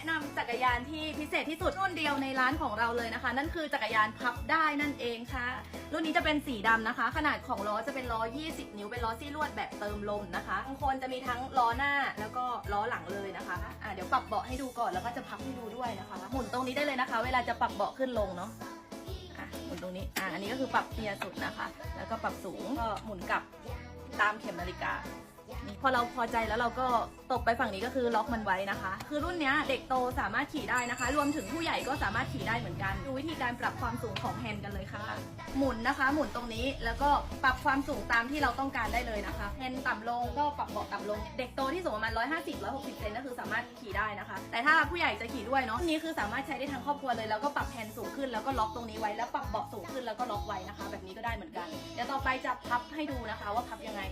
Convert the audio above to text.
นะนำจักรยานที่พิเศษที่สุดรุ่นเดียวในร้านของเราเลยนะคะ นั่นคือจักรยานพับได้นั่นเองค่ะ รุ่นนี้จะเป็นสีดำนะคะ ขนาดของล้อจะเป็นล้อ 20 นิ้วเป็นล้อซี่ลวดแบบเติมลมนะคะบางคนจะมีทั้งล้อหน้าแล้วก็ล้อหลังเลยนะคะอะเดี๋ยวปรับเบาะให้ดูก่อนแล้วก็จะพับให้ดูด้วยนะคะ หมุนตรงนี้ได้เลยนะคะ เวลาจะปรับเบาะขึ้นลงเนาะอะหมุนตรงนี้อะอันนี้ก็คือปรับเทียสุดนะคะ แล้วก็ปรับสูงก็หมุนกลับตามเข็มนาฬิกา พอเราพอใจแล้วเราก็ตบไปฝั่งนี้ก็คือล็อกมันไว้นะคะ คือรุ่นนี้เด็กโตสามารถขี่ได้นะคะ รวมถึงผู้ใหญ่ก็สามารถขี่ได้เหมือนกัน ดูวิธีการปรับความสูงของแฮนด์กันเลยค่ะ หมุนนะคะ หมุนตรงนี้แล้วก็ปรับความสูงตามที่เราต้องการได้เลยนะคะแฮนด์ต่ำลงก็ปรับเบาะต่ำลง เด็กโตที่สูงประมาณ 150 160เซนก็คือสามารถขี่ได้นะคะ แต่ถ้าผู้ใหญ่จะขี่ด้วยเนาะรุ่นนี้คือสามารถใช้ได้ทั้งครอบครัวเลยแล้วก็ปรับแฮนด์สูงขึ้นแล้วก็ล็อกตรงนี้ไว้แล้วปรับเบาะสูงขึ้นแล้วก็ล็อกไว้นะคะ แบบนี้ก็ได้เหมือนกัน เดี๋ยวต่อไปจะพับให้ดูนะคะว่าพับยังไง